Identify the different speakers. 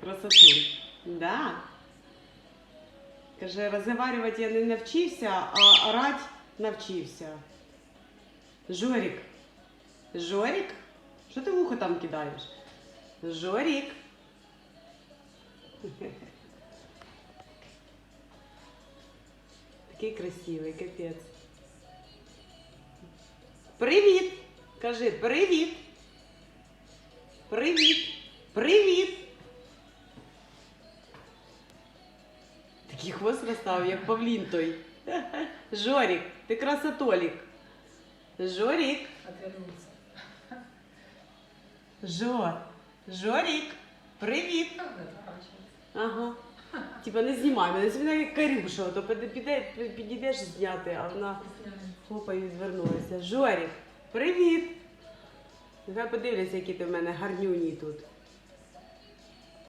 Speaker 1: Красотуль. Да. Каже, розговаривати я не навчився, а орать навчився. Жорік. Жорік? Що ти вухо там кидаєш? Жорік. Такий красивий, капець. Привіт! Кажи привіт! Привіт! Привіт! Такий хвост розставив, як павлін той. Жорік, ти красотолік. Жорік. Жор. Жорік. Привіт. Ага. Типа не знімай мене, мене як Карюша, то підійдеш зняти, а вона хопа і відвернулася. Жорік, привіт! Нехай подивляться, які ти в мене гарнюні тут.